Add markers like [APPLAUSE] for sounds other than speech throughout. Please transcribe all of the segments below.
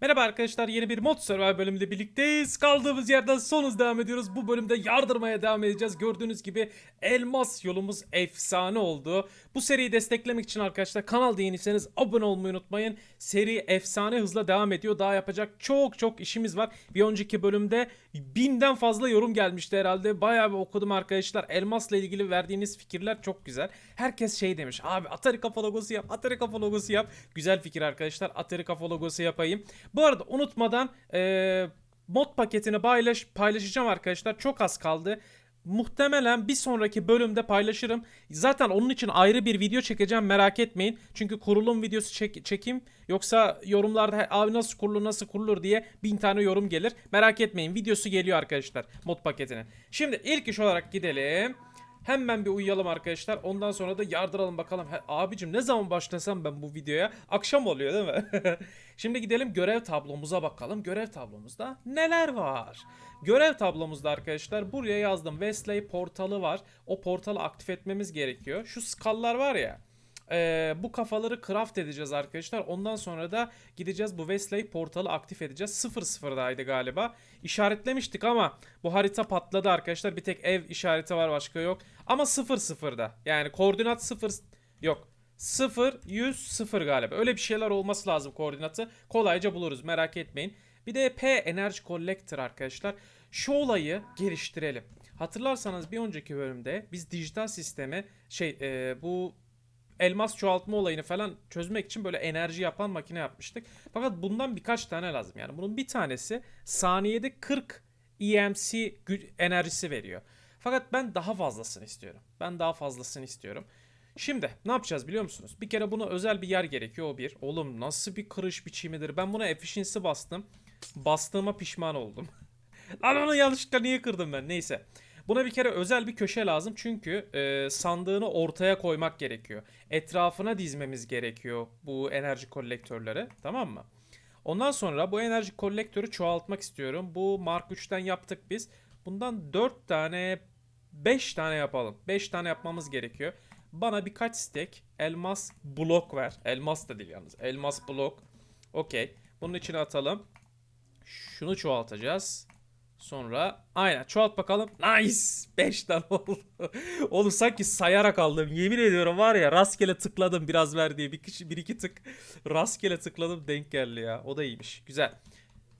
Merhaba arkadaşlar yeni bir Mod Survival bölümünde birlikteyiz. Kaldığımız yerden son hız devam ediyoruz. Bu bölümde yardırmaya devam edeceğiz. Gördüğünüz gibi elmas yolumuz efsane oldu. Bu seriyi desteklemek için arkadaşlar kanal değinirseniz abone olmayı unutmayın. Seri efsane hızla devam ediyor. Daha yapacak çok çok işimiz var. Bir önceki bölümde binden fazla yorum gelmişti herhalde. Bayağı bir okudum arkadaşlar. Elmasla ilgili verdiğiniz fikirler çok güzel. Herkes şey demiş. Abi Atari kafa logosu yap. Atari kafa logosu yap. Güzel fikir arkadaşlar. Atari kafa logosu yapayım. Bu arada unutmadan eee, mod paketini paylaş, paylaşacağım arkadaşlar. Çok az kaldı. Muhtemelen bir sonraki bölümde paylaşırım. Zaten onun için ayrı bir video çekeceğim merak etmeyin. Çünkü kurulum videosu çek, çekeyim. Yoksa yorumlarda abi nasıl kurulur nasıl kurulur diye bin tane yorum gelir. Merak etmeyin videosu geliyor arkadaşlar mod paketine. Şimdi ilk iş olarak gidelim. Hemen bir uyuyalım arkadaşlar. Ondan sonra da yardıralım bakalım. He, abicim ne zaman başlasam ben bu videoya? Akşam oluyor değil mi? [LAUGHS] Şimdi gidelim görev tablomuza bakalım. Görev tablomuzda neler var? Görev tablomuzda arkadaşlar buraya yazdım. Wesley portalı var. O portalı aktif etmemiz gerekiyor. Şu skallar var ya. Ee, bu kafaları craft edeceğiz arkadaşlar. Ondan sonra da gideceğiz bu Wesley portalı aktif edeceğiz. 0-0'daydı galiba. İşaretlemiştik ama bu harita patladı arkadaşlar. Bir tek ev işareti var başka yok. Ama 0-0'da. Yani koordinat 0 yok. 0 100 0 galiba. Öyle bir şeyler olması lazım koordinatı. Kolayca buluruz merak etmeyin. Bir de P Energy Collector arkadaşlar. Şu olayı geliştirelim. Hatırlarsanız bir önceki bölümde biz dijital sisteme şey e, bu elmas çoğaltma olayını falan çözmek için böyle enerji yapan makine yapmıştık. Fakat bundan birkaç tane lazım. Yani bunun bir tanesi saniyede 40 EMC enerjisi veriyor. Fakat ben daha fazlasını istiyorum. Ben daha fazlasını istiyorum. Şimdi ne yapacağız biliyor musunuz? Bir kere buna özel bir yer gerekiyor o bir. Oğlum nasıl bir kırış biçimidir. Ben buna efficiency bastım. Bastığıma pişman oldum. [LAUGHS] Lan onu yanlışlıkla niye kırdım ben? Neyse. Buna bir kere özel bir köşe lazım çünkü e, sandığını ortaya koymak gerekiyor. Etrafına dizmemiz gerekiyor bu enerji kolektörleri. Tamam mı? Ondan sonra bu enerji kolektörü çoğaltmak istiyorum. Bu Mark 3'ten yaptık biz. Bundan 4 tane 5 tane yapalım. 5 tane yapmamız gerekiyor. Bana birkaç stek elmas blok ver. Elmas da değil yalnız. Elmas blok. Okey. Bunun içine atalım. Şunu çoğaltacağız. Sonra aynen çoğalt bakalım. Nice. 5 tane [LAUGHS] oldu. Oğlum sanki sayarak aldım. Yemin ediyorum var ya rastgele tıkladım biraz ver diye. Bir, kişi, bir iki tık rastgele tıkladım denk geldi ya. O da iyiymiş. Güzel.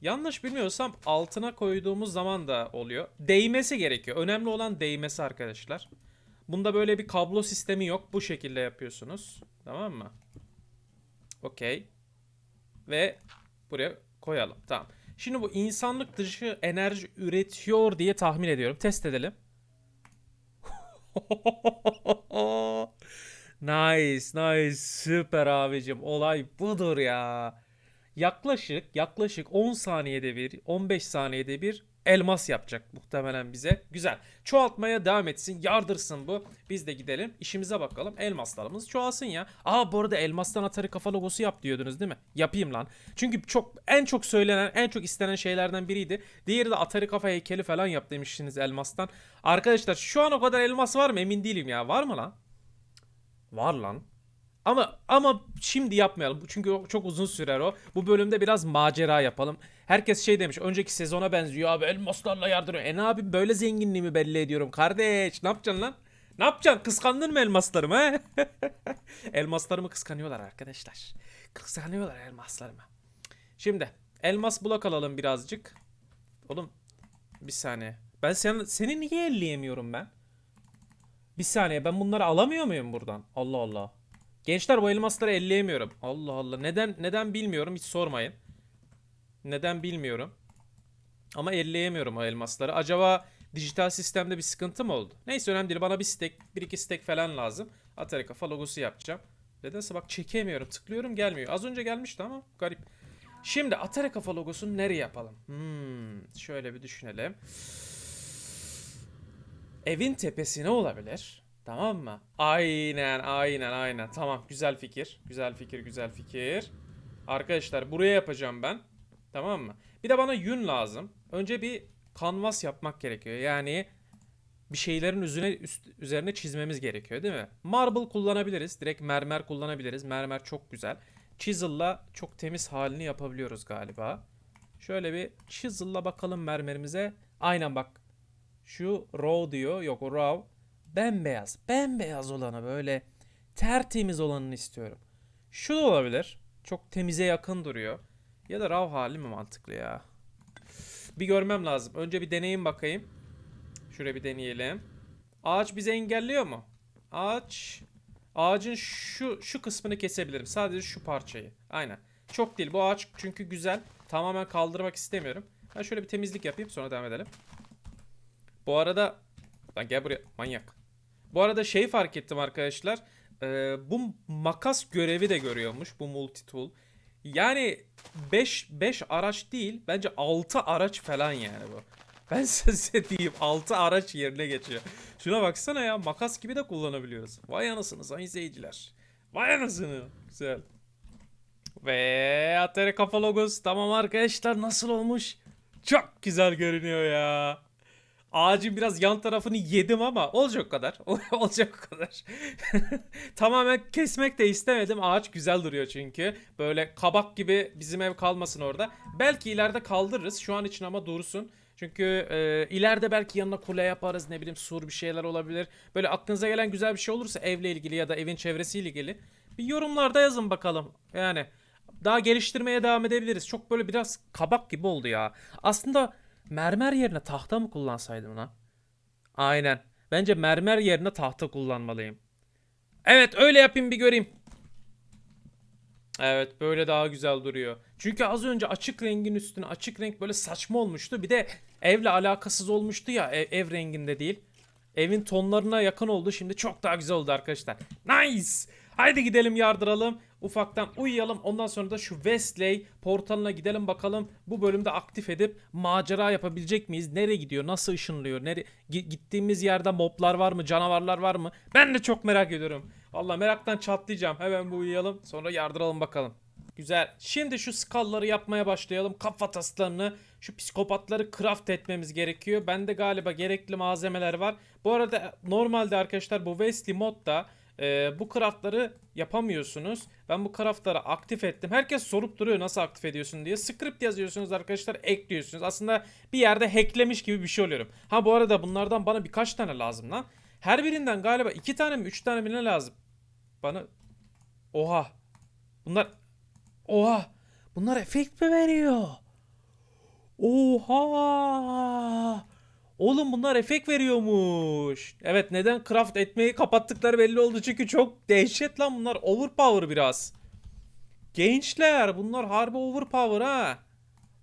Yanlış bilmiyorsam altına koyduğumuz zaman da oluyor. Değmesi gerekiyor. Önemli olan değmesi arkadaşlar. Bunda böyle bir kablo sistemi yok. Bu şekilde yapıyorsunuz. Tamam mı? Okey. Ve buraya koyalım. Tamam. Şimdi bu insanlık dışı enerji üretiyor diye tahmin ediyorum. Test edelim. [LAUGHS] nice, nice. Süper abicim. Olay budur ya. Yaklaşık, yaklaşık 10 saniyede bir, 15 saniyede bir elmas yapacak muhtemelen bize. Güzel. Çoğaltmaya devam etsin. Yardırsın bu. Biz de gidelim. işimize bakalım. Elmaslarımız çoğalsın ya. Aa bu arada elmastan Atari kafa logosu yap diyordunuz değil mi? Yapayım lan. Çünkü çok en çok söylenen, en çok istenen şeylerden biriydi. Diğeri de Atari kafa heykeli falan yap demiştiniz elmastan. Arkadaşlar şu an o kadar elmas var mı emin değilim ya. Var mı lan? Var lan. Ama ama şimdi yapmayalım. Çünkü çok uzun sürer o. Bu bölümde biraz macera yapalım. Herkes şey demiş. Önceki sezona benziyor abi. Elmaslarla yardırıyor. E ne abi böyle zenginliğimi belli ediyorum kardeş. Ne yapacaksın lan? Ne yapacaksın? Kıskandın mı elmaslarımı [LAUGHS] elmaslarımı kıskanıyorlar arkadaşlar. Kıskanıyorlar elmaslarımı. Şimdi elmas blok alalım birazcık. Oğlum bir saniye. Ben sen, seni niye elleyemiyorum ben? Bir saniye ben bunları alamıyor muyum buradan? Allah Allah. Gençler bu elmasları elleyemiyorum. Allah Allah. Neden neden bilmiyorum hiç sormayın. Neden bilmiyorum. Ama elleyemiyorum o elmasları. Acaba dijital sistemde bir sıkıntı mı oldu? Neyse önemli değil. Bana bir stack, bir iki stack falan lazım. Atari kafa logosu yapacağım. Nedense bak çekemiyorum. Tıklıyorum gelmiyor. Az önce gelmişti ama garip. Şimdi Atari kafa logosunu nereye yapalım? Hmm, şöyle bir düşünelim. Evin tepesi ne olabilir? Tamam mı? Aynen aynen aynen. Tamam güzel fikir. Güzel fikir güzel fikir. Arkadaşlar buraya yapacağım ben. Tamam mı? Bir de bana yün lazım. Önce bir kanvas yapmak gerekiyor. Yani bir şeylerin üzerine üst, üzerine çizmemiz gerekiyor değil mi? Marble kullanabiliriz. Direkt mermer kullanabiliriz. Mermer çok güzel. chisel'la çok temiz halini yapabiliyoruz galiba. Şöyle bir chisel'la bakalım mermerimize. Aynen bak. Şu raw diyor. Yok raw. Bembeyaz. Bembeyaz olanı böyle tertemiz olanını istiyorum. Şu da olabilir. Çok temize yakın duruyor. Ya da raw hali mi mantıklı ya? Bir görmem lazım. Önce bir deneyim bakayım. Şuraya bir deneyelim. Ağaç bizi engelliyor mu? Ağaç ağacın şu şu kısmını kesebilirim. Sadece şu parçayı. Aynen. Çok değil. Bu ağaç çünkü güzel. Tamamen kaldırmak istemiyorum. Ben şöyle bir temizlik yapayım sonra devam edelim. Bu arada lan gel buraya manyak. Bu arada şey fark ettim arkadaşlar. Ee, bu makas görevi de görüyormuş bu multi tool. Yani 5 5 araç değil bence 6 araç falan yani bu. [LAUGHS] Ben size diyeyim 6 araç yerine geçiyor. Şuna baksana ya makas gibi de kullanabiliyoruz. Vay anasını sayın seyirciler. Vay anasını. Güzel. Ve Atari kafa logosu tamam arkadaşlar nasıl olmuş? Çok güzel görünüyor ya. Ağacın biraz yan tarafını yedim ama olacak kadar. [LAUGHS] olacak kadar. [LAUGHS] Tamamen kesmek de istemedim. Ağaç güzel duruyor çünkü. Böyle kabak gibi bizim ev kalmasın orada. Belki ileride kaldırırız. Şu an için ama dursun. Çünkü e, ileride belki yanına kule yaparız. Ne bileyim sur bir şeyler olabilir. Böyle aklınıza gelen güzel bir şey olursa evle ilgili ya da evin çevresiyle ilgili. Bir yorumlarda yazın bakalım. Yani daha geliştirmeye devam edebiliriz. Çok böyle biraz kabak gibi oldu ya. Aslında mermer yerine tahta mı kullansaydım lan? Aynen. Bence mermer yerine tahta kullanmalıyım. Evet öyle yapayım bir göreyim. Evet böyle daha güzel duruyor. Çünkü az önce açık rengin üstüne açık renk böyle saçma olmuştu. Bir de evle alakasız olmuştu ya ev, ev renginde değil. Evin tonlarına yakın oldu. Şimdi çok daha güzel oldu arkadaşlar. Nice. Haydi gidelim yardıralım. Ufaktan uyuyalım. Ondan sonra da şu Westley portalına gidelim bakalım. Bu bölümde aktif edip macera yapabilecek miyiz? Nereye gidiyor? Nasıl ışınlıyor? Nere Gi- gittiğimiz yerde moblar var mı? Canavarlar var mı? Ben de çok merak ediyorum. Valla meraktan çatlayacağım. Hemen bir uyuyalım. Sonra yardıralım bakalım. Güzel. Şimdi şu skalları yapmaya başlayalım. Kafa taslarını, şu psikopatları craft etmemiz gerekiyor. Bende galiba gerekli malzemeler var. Bu arada normalde arkadaşlar bu Wesley modda e, bu craftları yapamıyorsunuz. Ben bu craftları aktif ettim. Herkes sorup duruyor nasıl aktif ediyorsun diye. Script yazıyorsunuz arkadaşlar ekliyorsunuz. Aslında bir yerde hacklemiş gibi bir şey oluyorum. Ha bu arada bunlardan bana birkaç tane lazım lan. Her birinden galiba iki tane mi üç tane mi ne lazım? Bana... Oha. Bunlar... Oha. Bunlar efekt mi veriyor? Oha. Oğlum bunlar efekt veriyormuş. Evet neden craft etmeyi kapattıkları belli oldu. Çünkü çok dehşet lan bunlar. Overpower biraz. Gençler bunlar harbi overpower ha.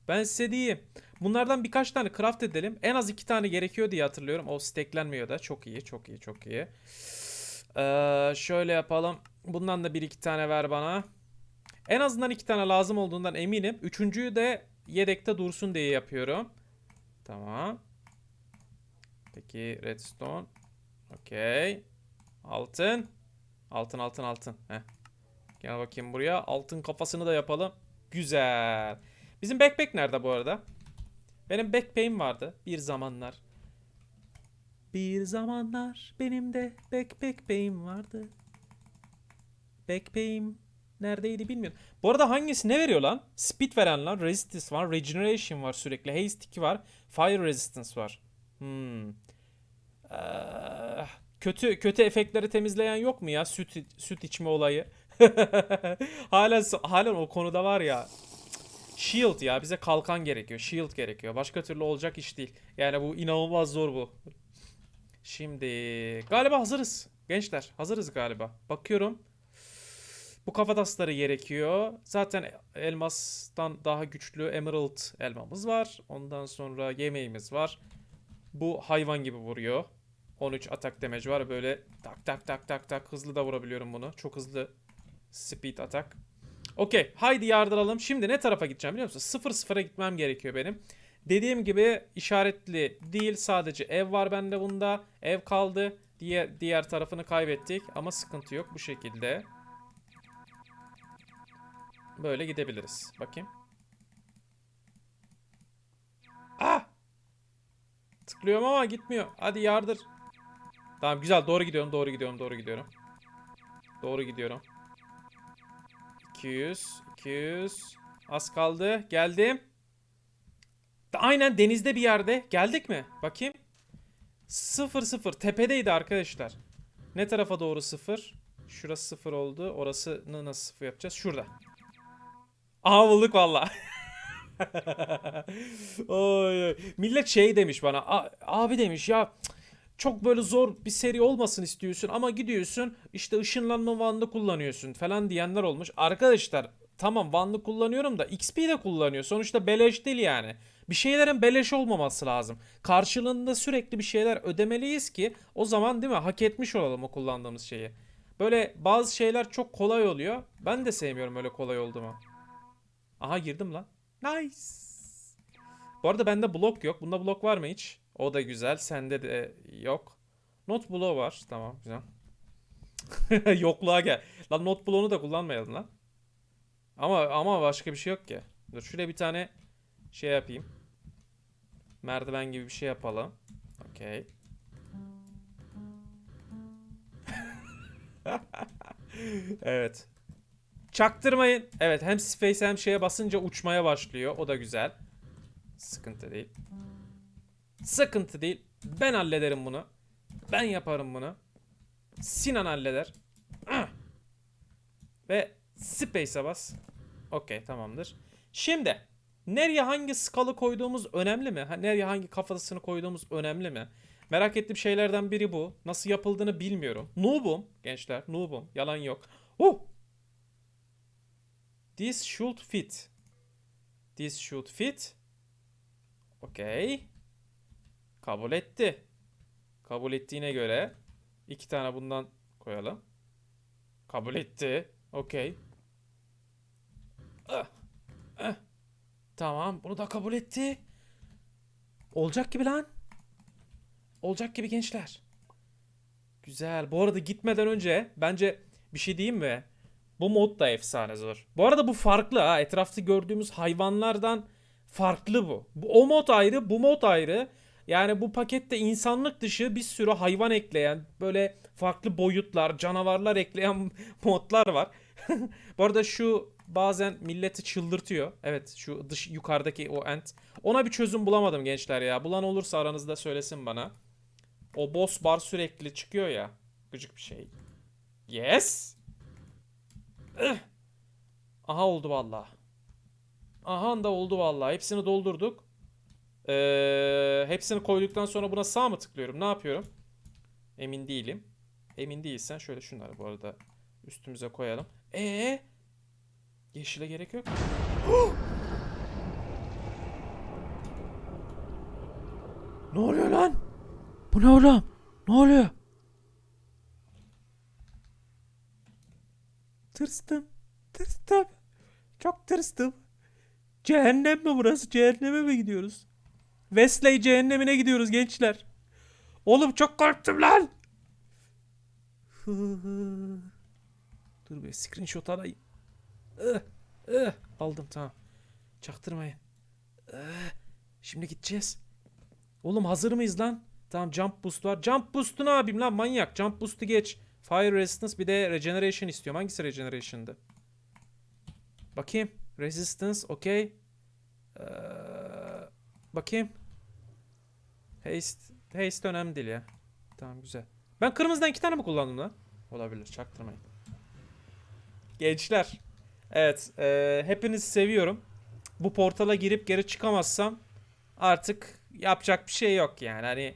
Ben size diyeyim. Bunlardan birkaç tane craft edelim. En az iki tane gerekiyor diye hatırlıyorum. O stacklenmiyor da. Çok iyi çok iyi çok iyi. Ee, şöyle yapalım. Bundan da bir iki tane ver bana. En azından iki tane lazım olduğundan eminim. Üçüncüyü de yedekte dursun diye yapıyorum. Tamam. Peki redstone. Okey. Altın. Altın altın altın. Heh. Gel bakayım buraya. Altın kafasını da yapalım. Güzel. Bizim backpack nerede bu arada? Benim backpack'im vardı bir zamanlar. Bir zamanlar benim de backpack'im vardı. Backpack'im neredeydi bilmiyorum. Bu arada hangisi ne veriyor lan? Speed veren lan. Resistance var. Regeneration var sürekli. Haste 2 var. Fire Resistance var. Hmm. Kötü kötü efektleri temizleyen yok mu ya? Süt süt içme olayı. [LAUGHS] halen halen o konuda var ya. Shield ya bize kalkan gerekiyor. Shield gerekiyor. Başka türlü olacak iş değil. Yani bu inanılmaz zor bu. Şimdi galiba hazırız. Gençler hazırız galiba. Bakıyorum. Bu kafatasları gerekiyor. Zaten elmastan daha güçlü emerald elmamız var. Ondan sonra yemeğimiz var. Bu hayvan gibi vuruyor. 13 atak damage var. Böyle tak tak tak tak tak hızlı da vurabiliyorum bunu. Çok hızlı speed atak. Okey. Haydi yardıralım. Şimdi ne tarafa gideceğim biliyor musun? 0-0'a gitmem gerekiyor benim. Dediğim gibi işaretli değil. Sadece ev var bende bunda. Ev kaldı. Diğer, diğer tarafını kaybettik. Ama sıkıntı yok bu şekilde. Böyle gidebiliriz. Bakayım. Ah! Tıklıyorum ama gitmiyor. Hadi yardır. Tamam güzel doğru gidiyorum doğru gidiyorum doğru gidiyorum. Doğru gidiyorum. 200. 200. Az kaldı. Geldim. Aynen denizde bir yerde. Geldik mi? Bakayım. 0 0. Tepedeydi arkadaşlar. Ne tarafa doğru 0? Şurası 0 oldu. Orasını nasıl 0 yapacağız? Şurada. Aha valla. [LAUGHS] Oy, oy. Millet şey demiş bana. "A- Abi demiş ya cık, çok böyle zor bir seri olmasın istiyorsun ama gidiyorsun işte ışınlanma vanını kullanıyorsun falan diyenler olmuş. Arkadaşlar tamam vanlı kullanıyorum da XP de kullanıyor. Sonuçta beleş değil yani. Bir şeylerin beleş olmaması lazım. Karşılığında sürekli bir şeyler ödemeliyiz ki o zaman değil mi hak etmiş olalım o kullandığımız şeyi. Böyle bazı şeyler çok kolay oluyor. Ben de sevmiyorum öyle kolay olduğumu. Aha girdim lan. Nice. Bu arada bende blok yok. Bunda blok var mı hiç? O da güzel. Sende de yok. Not var. Tamam güzel. [LAUGHS] Yokluğa gel. Lan not da kullanmayalım lan. Ama ama başka bir şey yok ki. Dur şuraya bir tane şey yapayım. Merdiven gibi bir şey yapalım. Okey. [LAUGHS] evet. Çaktırmayın. Evet hem space hem şeye basınca uçmaya başlıyor. O da güzel. Sıkıntı değil. Sıkıntı değil. Ben hallederim bunu. Ben yaparım bunu. Sinan halleder. Ah! Ve space'e bas. Okey tamamdır. Şimdi nereye hangi skalı koyduğumuz önemli mi? Nereye hangi kafasını koyduğumuz önemli mi? Merak ettiğim şeylerden biri bu. Nasıl yapıldığını bilmiyorum. Noob'um gençler. Noob'um. Yalan yok. Oh! This should fit. This should fit. Okey. Kabul etti. Kabul ettiğine göre iki tane bundan koyalım. Kabul etti. Okey. Ah, ah. Tamam, bunu da kabul etti. Olacak gibi lan. Olacak gibi gençler. Güzel. Bu arada gitmeden önce bence bir şey diyeyim mi? Bu mod da efsane zor. Bu arada bu farklı ha. Etrafta gördüğümüz hayvanlardan farklı bu. bu. O mod ayrı, bu mod ayrı. Yani bu pakette insanlık dışı bir sürü hayvan ekleyen, böyle farklı boyutlar, canavarlar ekleyen [LAUGHS] modlar var. [LAUGHS] bu arada şu bazen milleti çıldırtıyor. Evet şu dış yukarıdaki o ent. Ona bir çözüm bulamadım gençler ya. Bulan olursa aranızda söylesin bana. O boss bar sürekli çıkıyor ya. Gıcık bir şey. Yes. Aha oldu vallahi. Aha da oldu vallahi. Hepsini doldurduk. Ee, hepsini koyduktan sonra buna sağ mı tıklıyorum? Ne yapıyorum? Emin değilim. Emin değilsen şöyle şunları bu arada üstümüze koyalım. Ee, yeşile gerek yok. [GASPS] ne oluyor lan? Bu ne oğlum? Ne oluyor? Tırstım. Tırstım. Çok tırstım. Cehennem mi burası? Cehenneme mi gidiyoruz? Wesley cehennemine gidiyoruz gençler. Oğlum çok korktum lan. [LAUGHS] Dur bir screenshot alayım. İh. Aldım tamam. Çaktırmayın. Ih, Şimdi gideceğiz. Oğlum hazır mıyız lan? Tamam jump boost var. Jump boost'u ne yapayım lan manyak? Jump boost'u geç. Fire resistance bir de regeneration istiyorum. Hangisi regeneration'dı? Bakayım. Resistance okey. Ee, bakayım. Haste. Haste önemli değil ya. Tamam güzel. Ben kırmızıdan iki tane mi kullandım lan? Olabilir çaktırmayın. Gençler. Evet. e, hepinizi seviyorum. Bu portala girip geri çıkamazsam artık yapacak bir şey yok yani. Hani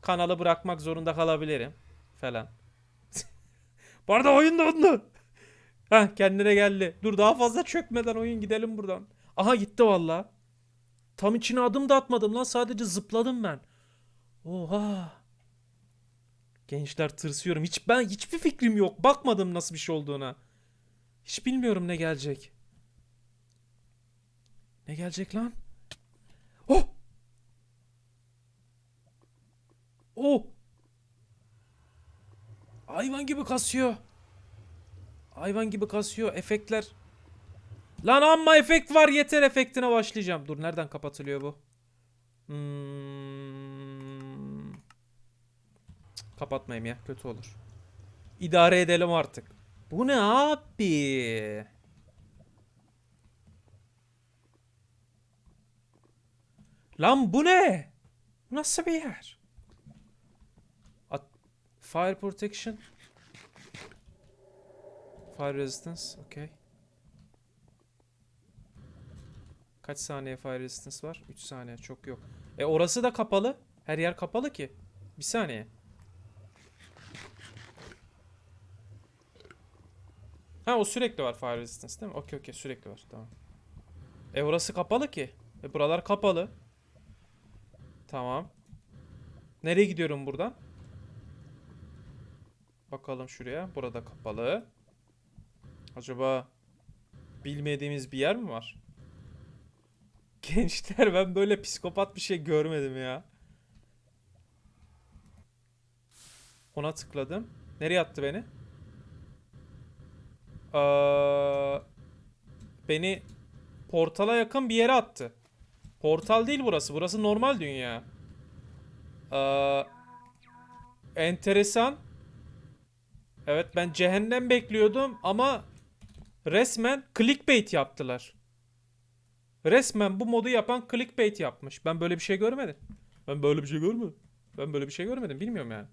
kanalı bırakmak zorunda kalabilirim falan. [LAUGHS] Bu arada oyun dondu. Hah kendine geldi. Dur daha fazla çökmeden oyun gidelim buradan. Aha gitti valla. Tam içine adım da atmadım lan sadece zıpladım ben. Oha. Gençler tırsıyorum. Hiç ben hiçbir fikrim yok. Bakmadım nasıl bir şey olduğuna. Hiç bilmiyorum ne gelecek. Ne gelecek lan? Oh! Oh! Hayvan gibi kasıyor. Hayvan gibi kasıyor. Efektler. Lan amma efekt var yeter efektine başlayacağım. Dur nereden kapatılıyor bu? Hmm. Kapatmayayım ya kötü olur. İdare edelim artık. Bu ne abi? Lan bu ne? Nasıl bir yer? At Fire protection. Fire resistance. Okay. Kaç saniye fire resistance var? 3 saniye. Çok yok. E orası da kapalı. Her yer kapalı ki. Bir saniye. Ha o sürekli var fire resistance değil mi? Okey okey sürekli var. Tamam. E orası kapalı ki. E buralar kapalı. Tamam. Nereye gidiyorum buradan? Bakalım şuraya. Burada kapalı. Acaba bilmediğimiz bir yer mi var? [LAUGHS] Gençler ben böyle psikopat bir şey görmedim ya. Ona tıkladım. Nereye attı beni? Aa, beni portala yakın bir yere attı. Portal değil burası. Burası normal dünya. Aa, enteresan. Evet ben cehennem bekliyordum ama resmen clickbait yaptılar. Resmen bu modu yapan clickbait yapmış. Ben böyle bir şey görmedim. Ben böyle bir şey görmedim. Ben böyle bir şey görmedim. Bilmiyorum yani.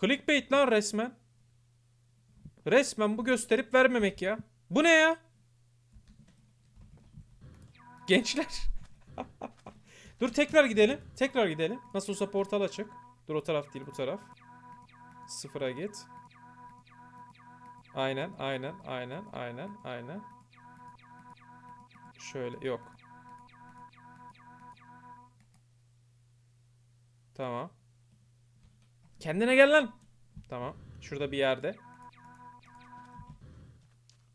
Clickbait lan resmen. Resmen bu gösterip vermemek ya. Bu ne ya? Gençler. [LAUGHS] Dur tekrar gidelim. Tekrar gidelim. Nasıl olsa portal açık. Dur o taraf değil bu taraf. Sıfıra git. Aynen, aynen, aynen, aynen, aynen. Şöyle, yok. Tamam. Kendine gel lan. Tamam. Şurada bir yerde.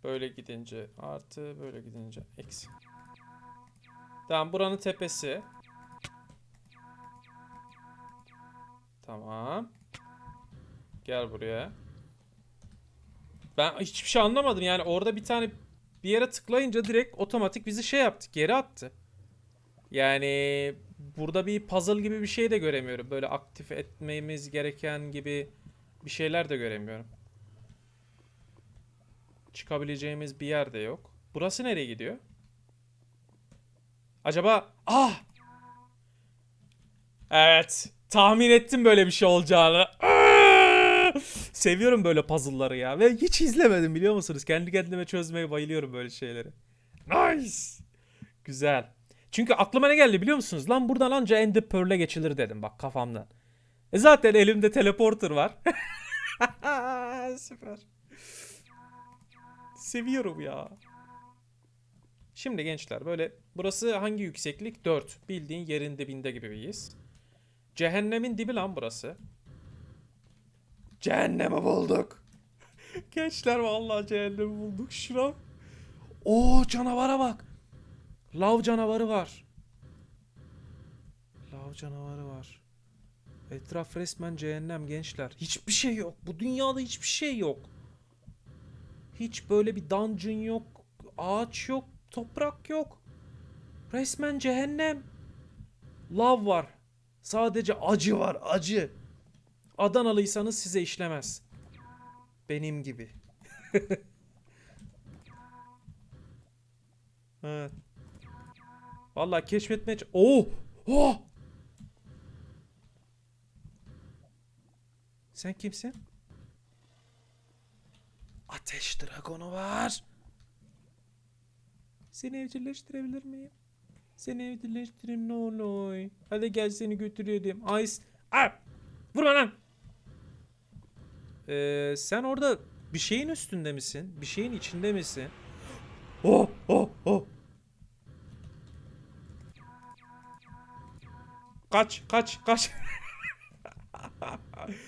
Böyle gidince artı, böyle gidince eksi. Tamam buranın tepesi. Tamam. Gel buraya. Ben hiçbir şey anlamadım yani orada bir tane bir yere tıklayınca direkt otomatik bizi şey yaptı geri attı. Yani burada bir puzzle gibi bir şey de göremiyorum. Böyle aktif etmemiz gereken gibi bir şeyler de göremiyorum. Çıkabileceğimiz bir yer de yok. Burası nereye gidiyor? Acaba... Ah! Evet. Tahmin ettim böyle bir şey olacağını. Ah! [LAUGHS] Seviyorum böyle puzzle'ları ya. Ve hiç izlemedim biliyor musunuz? Kendi kendime çözmeye bayılıyorum böyle şeyleri. Nice. Güzel. Çünkü aklıma ne geldi biliyor musunuz? Lan buradan anca Ender Pearl'e geçilir dedim bak kafamdan. E zaten elimde teleporter var. [LAUGHS] Süper. Seviyorum ya. Şimdi gençler böyle burası hangi yükseklik? 4. Bildiğin yerin dibinde gibiyiz. Cehennemin dibi lan burası. Cehennemi bulduk. gençler vallahi cehennemi bulduk. Şuna. Oo canavara bak. Lav canavarı var. Lav canavarı var. Etraf resmen cehennem gençler. Hiçbir şey yok. Bu dünyada hiçbir şey yok. Hiç böyle bir dungeon yok. Ağaç yok. Toprak yok. Resmen cehennem. Lav var. Sadece acı var. Acı. Adanalıysanız size işlemez. Benim gibi. [LAUGHS] evet. Vallahi keşfetmeye... ç- Oh! Oh! Sen kimsin? Ateş dragonu var. Seni evcilleştirebilir miyim? Seni evcilleştirin ne olur. Hadi gel seni götürelim. Ice. Ah! Vurma lan. Ee, sen orada bir şeyin üstünde misin? Bir şeyin içinde misin? Oh oh oh. Kaç kaç kaç.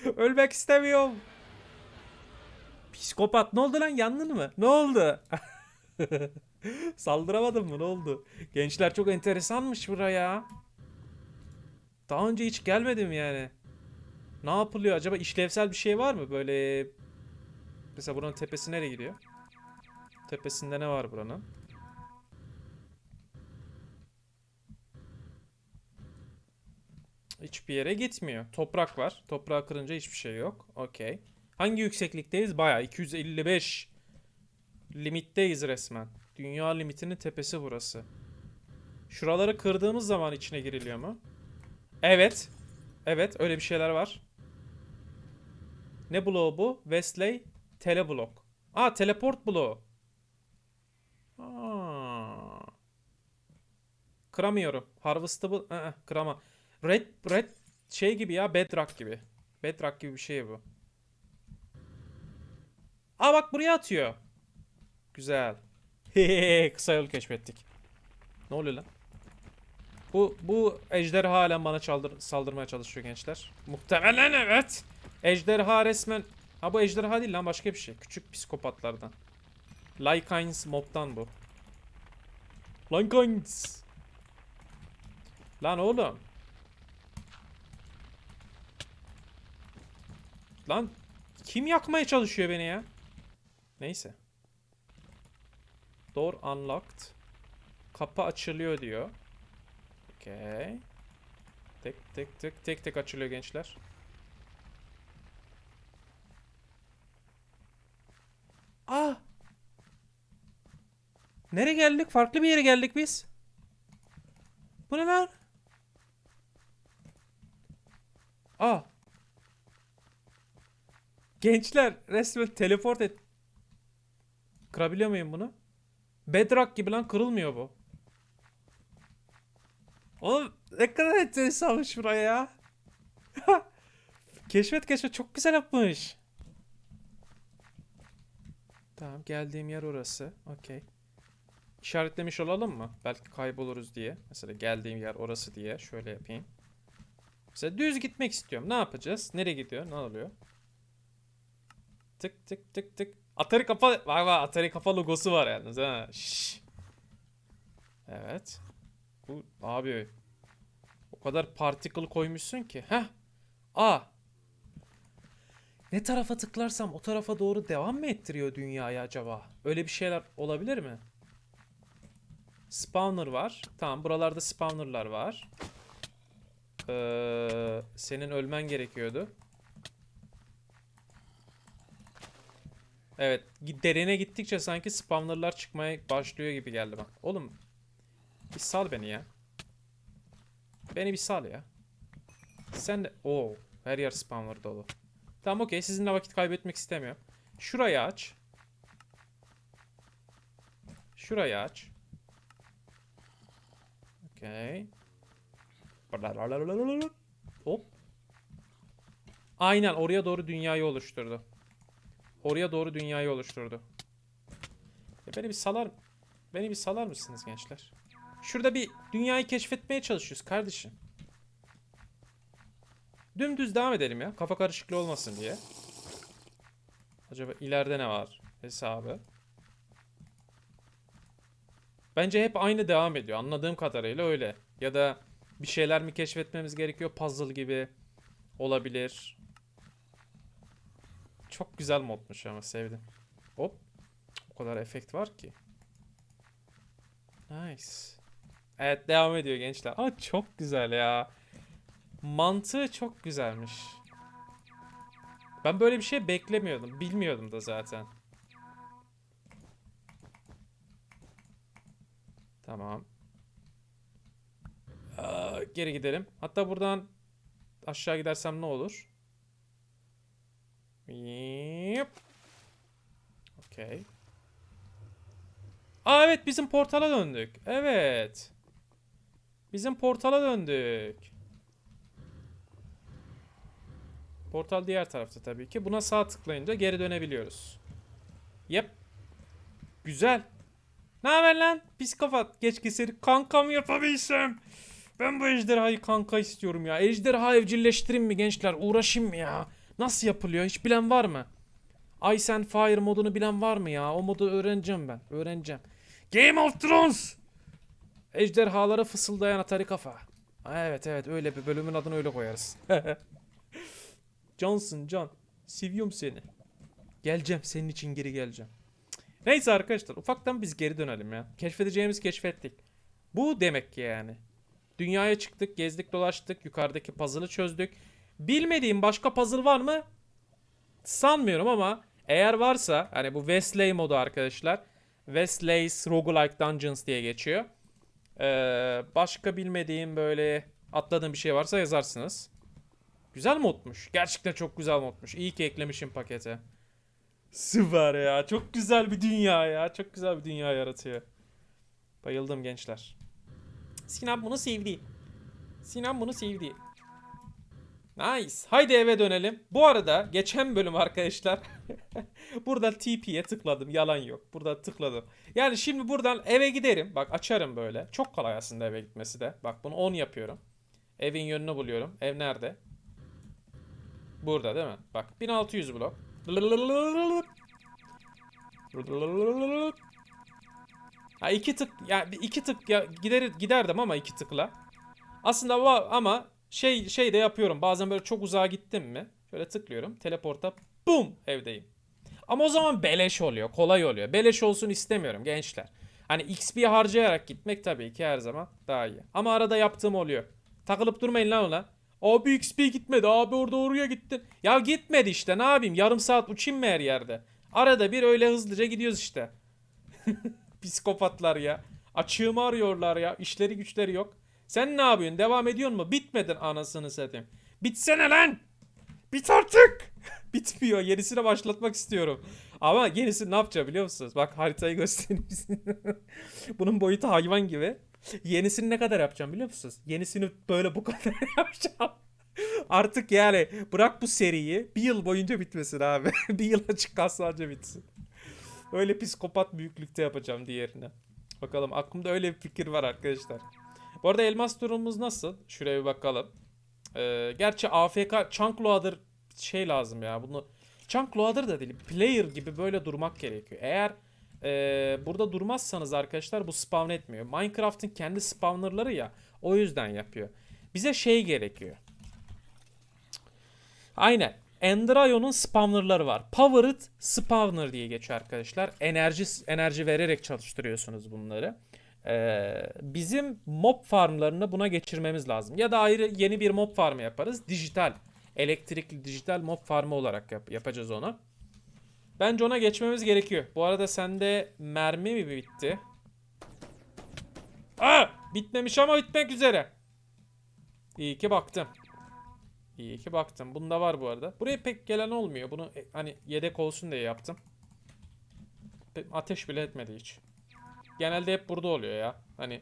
[LAUGHS] Ölmek istemiyorum. Psikopat ne oldu lan yandın mı? Ne oldu? [LAUGHS] Saldıramadın mı ne oldu? Gençler çok enteresanmış buraya. Daha önce hiç gelmedim yani. Ne yapılıyor acaba işlevsel bir şey var mı böyle mesela buranın tepesi nereye gidiyor? Tepesinde ne var buranın? Hiçbir yere gitmiyor. Toprak var. Toprağı kırınca hiçbir şey yok. Okey. Hangi yükseklikteyiz? Bayağı 255. Limitteyiz resmen. Dünya limitinin tepesi burası. Şuraları kırdığımız zaman içine giriliyor mu? Evet. Evet öyle bir şeyler var. Ne bloğu bu? Wesley teleblok. Aa teleport bloğu. Aa. Kıramıyorum. Harvestable ı-ı, kırama. Red red şey gibi ya bedrock gibi. Bedrock gibi bir şey bu. Aa bak buraya atıyor. Güzel. [LAUGHS] Kısa yol keşfettik. Ne oluyor lan? Bu bu ejderha halen bana çaldır, saldırmaya çalışıyor gençler. Muhtemelen evet. Ejderha resmen... Ha bu ejderha değil lan başka bir şey. Küçük psikopatlardan. Lycans mob'tan bu. Lycans. Lan oğlum. Lan kim yakmaya çalışıyor beni ya? Neyse. Door unlocked. Kapı açılıyor diyor. Okey. Tek tek tek tek tek açılıyor gençler. Ah! Nereye geldik? Farklı bir yere geldik biz. Bu ne lan? Ah! Gençler resmen teleport et. Kırabiliyor muyum bunu? Bedrock gibi lan kırılmıyor bu. Oğlum ne kadar enteresanmış buraya ya. [LAUGHS] keşfet keşfet çok güzel yapmış. Tamam geldiğim yer orası. Okey. İşaretlemiş olalım mı? Belki kayboluruz diye. Mesela geldiğim yer orası diye. Şöyle yapayım. Mesela düz gitmek istiyorum. Ne yapacağız? Nereye gidiyor? Ne oluyor? Tık tık tık tık. Atari kafa... Bak bak Atari kafa logosu var yalnız ha. Şşş. Evet. Bu abi o kadar particle koymuşsun ki. Heh. A. Ne tarafa tıklarsam o tarafa doğru devam mı ettiriyor dünyayı acaba? Öyle bir şeyler olabilir mi? Spawner var. Tamam buralarda spawnerlar var. Ee, senin ölmen gerekiyordu. Evet. Derine gittikçe sanki spawnerlar çıkmaya başlıyor gibi geldi bak. Oğlum bir sal beni ya. Beni bir sal ya. Sen de... Oo, her yer spawner dolu. Tamam okey. Sizinle vakit kaybetmek istemiyorum. Şurayı aç. Şurayı aç. Okey. Hop. Aynen oraya doğru dünyayı oluşturdu. Oraya doğru dünyayı oluşturdu. Ya beni bir salar... Beni bir salar mısınız gençler? Şurada bir dünyayı keşfetmeye çalışıyoruz kardeşim. Dümdüz devam edelim ya. Kafa karışıklığı olmasın diye. Acaba ileride ne var? Hesabı. Bence hep aynı devam ediyor. Anladığım kadarıyla öyle. Ya da bir şeyler mi keşfetmemiz gerekiyor? Puzzle gibi olabilir. Çok güzel modmuş ama sevdim. Hop. O kadar efekt var ki. Nice. Evet devam ediyor gençler. Aa çok güzel ya. Mantığı çok güzelmiş. Ben böyle bir şey beklemiyordum. Bilmiyordum da zaten. Tamam. Aa, geri gidelim. Hatta buradan aşağı gidersem ne olur? Yep. Okey. Aa evet bizim portala döndük. Evet. Bizim portala döndük. Portal diğer tarafta tabii ki. Buna sağ tıklayınca geri dönebiliyoruz. Yep. Güzel. Ne haber lan? Psikopat. Geç keseri kankam yapabilsem. Ben bu ejderhayı kanka istiyorum ya. Ejderha evcilleştireyim mi gençler? Uğraşayım mı ya? Nasıl yapılıyor? Hiç bilen var mı? Ice and Fire modunu bilen var mı ya? O modu öğreneceğim ben. Öğreneceğim. Game of Thrones! Ejderhalara fısıldayan Atari kafa. Evet evet öyle bir bölümün adını öyle koyarız. [LAUGHS] Johnson John. Seviyorum seni. Geleceğim senin için geri geleceğim. Neyse arkadaşlar ufaktan biz geri dönelim ya. Keşfedeceğimiz keşfettik. Bu demek ki yani. Dünyaya çıktık, gezdik, dolaştık, yukarıdaki puzzle'ı çözdük. Bilmediğim başka puzzle var mı? Sanmıyorum ama eğer varsa hani bu Wesley modu arkadaşlar. Wesley's Roguelike Dungeons diye geçiyor. Ee, başka bilmediğim böyle atladığım bir şey varsa yazarsınız. Güzel modmuş. Gerçekten çok güzel modmuş. İyi ki eklemişim pakete. Süper ya. Çok güzel bir dünya ya. Çok güzel bir dünya yaratıyor. Bayıldım gençler. Sinan bunu sevdi. Sinan bunu sevdi. Nice. Haydi eve dönelim. Bu arada geçen bölüm arkadaşlar [LAUGHS] burada TP'ye tıkladım. Yalan yok. Burada tıkladım. Yani şimdi buradan eve giderim. Bak açarım böyle. Çok kolay aslında eve gitmesi de. Bak bunu 10 yapıyorum. Evin yönünü buluyorum. Ev nerede? Burada değil mi? Bak 1600 blok. Ha iki tık ya bir iki tık ya gider giderdim ama iki tıkla. Aslında ama şey şey de yapıyorum. Bazen böyle çok uzağa gittim mi? Şöyle tıklıyorum. Teleporta bum evdeyim. Ama o zaman beleş oluyor. Kolay oluyor. Beleş olsun istemiyorum gençler. Hani XP harcayarak gitmek tabii ki her zaman daha iyi. Ama arada yaptığım oluyor. Takılıp durmayın lan ona. Abi XP gitmedi. Abi orada oraya gittin. Ya gitmedi işte. Ne yapayım? Yarım saat uçayım mı her yerde? Arada bir öyle hızlıca gidiyoruz işte. [LAUGHS] Psikopatlar ya. Açığımı arıyorlar ya. İşleri güçleri yok. Sen ne yapıyorsun? Devam ediyor mu? Bitmedin anasını satayım. Bitsene lan! Bit artık! [LAUGHS] Bitmiyor. Yenisine başlatmak istiyorum. Ama yenisi ne yapacağım biliyor musunuz? Bak haritayı göstereyim. [LAUGHS] Bunun boyutu hayvan gibi. Yenisini ne kadar yapacağım biliyor musunuz? Yenisini böyle bu [LAUGHS] kadar yapacağım. Artık yani bırak bu seriyi bir yıl boyunca bitmesin abi. [LAUGHS] bir yıl açık kalsa bitsin. Öyle psikopat büyüklükte yapacağım diğerine. Bakalım aklımda öyle bir fikir var arkadaşlar. Bu arada elmas durumumuz nasıl? Şuraya bir bakalım. Ee, gerçi AFK chunk loader şey lazım ya. Bunu chunk loader da değil. Player gibi böyle durmak gerekiyor. Eğer ee, burada durmazsanız arkadaşlar bu spawn etmiyor. Minecraft'ın kendi spawnerları ya. O yüzden yapıyor. Bize şey gerekiyor. Aynen. Endrayo'nun spawnerları var. Powered spawner diye geçiyor arkadaşlar. Enerji enerji vererek çalıştırıyorsunuz bunları. Ee, bizim mob farmlarını buna geçirmemiz lazım. Ya da ayrı yeni bir mob farmı yaparız. Dijital. Elektrikli dijital mob farmı olarak yap- yapacağız onu. Bence ona geçmemiz gerekiyor. Bu arada sende mermi mi bitti? Aa! Bitmemiş ama bitmek üzere. İyi ki baktım. İyi ki baktım. Bunda var bu arada. Buraya pek gelen olmuyor. Bunu e, hani yedek olsun diye yaptım. Ateş bile etmedi hiç. Genelde hep burada oluyor ya. Hani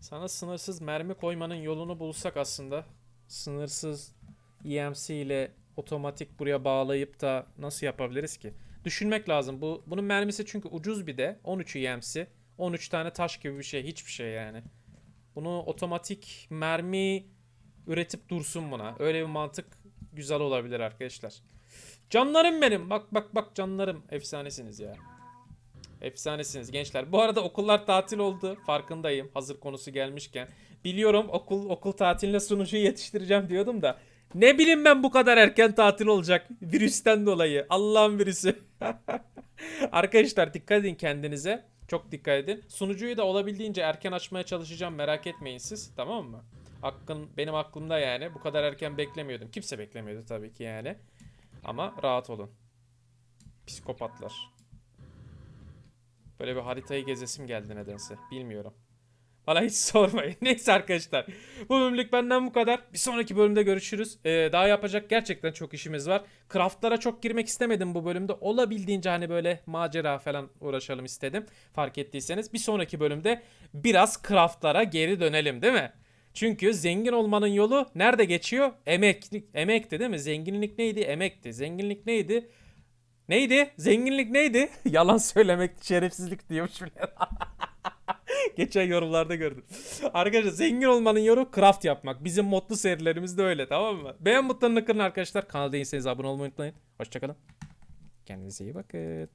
sana sınırsız mermi koymanın yolunu bulsak aslında sınırsız EMC ile otomatik buraya bağlayıp da nasıl yapabiliriz ki? Düşünmek lazım. Bu bunun mermisi çünkü ucuz bir de 13 EMC. 13 tane taş gibi bir şey, hiçbir şey yani. Bunu otomatik mermi üretip dursun buna. Öyle bir mantık güzel olabilir arkadaşlar. Canlarım benim. Bak bak bak canlarım. Efsanesiniz ya. Efsanesiniz gençler. Bu arada okullar tatil oldu. Farkındayım. Hazır konusu gelmişken. Biliyorum okul okul tatiline sunucuyu yetiştireceğim diyordum da. Ne bileyim ben bu kadar erken tatil olacak. Virüsten dolayı. Allah'ın virüsü. [LAUGHS] Arkadaşlar dikkat edin kendinize. Çok dikkat edin. Sunucuyu da olabildiğince erken açmaya çalışacağım. Merak etmeyin siz. Tamam mı? Hakkın benim aklımda yani. Bu kadar erken beklemiyordum. Kimse beklemiyordu tabii ki yani. Ama rahat olun. Psikopatlar. Böyle bir haritayı gezesim geldi nedense. Bilmiyorum. Bana hiç [LAUGHS] sormayın. Neyse arkadaşlar. Bu bölümlük benden bu kadar. Bir sonraki bölümde görüşürüz. Ee, daha yapacak gerçekten çok işimiz var. Craftlara çok girmek istemedim bu bölümde. Olabildiğince hani böyle macera falan uğraşalım istedim. Fark ettiyseniz. Bir sonraki bölümde biraz craftlara geri dönelim değil mi? Çünkü zengin olmanın yolu nerede geçiyor? Emeklik, emekti değil mi? Zenginlik neydi? Emekti. Zenginlik neydi? Neydi? Zenginlik neydi? [LAUGHS] Yalan söylemek şerefsizlik diyormuş. [LAUGHS] [LAUGHS] Geçen yorumlarda gördüm. [LAUGHS] Arkadaşlar zengin olmanın yolu craft yapmak. Bizim modlu serilerimizde öyle tamam mı? Beğen butonunu kırın arkadaşlar. Kanala değilseniz abone olmayı unutmayın. Hoşçakalın. Kendinize iyi bakın.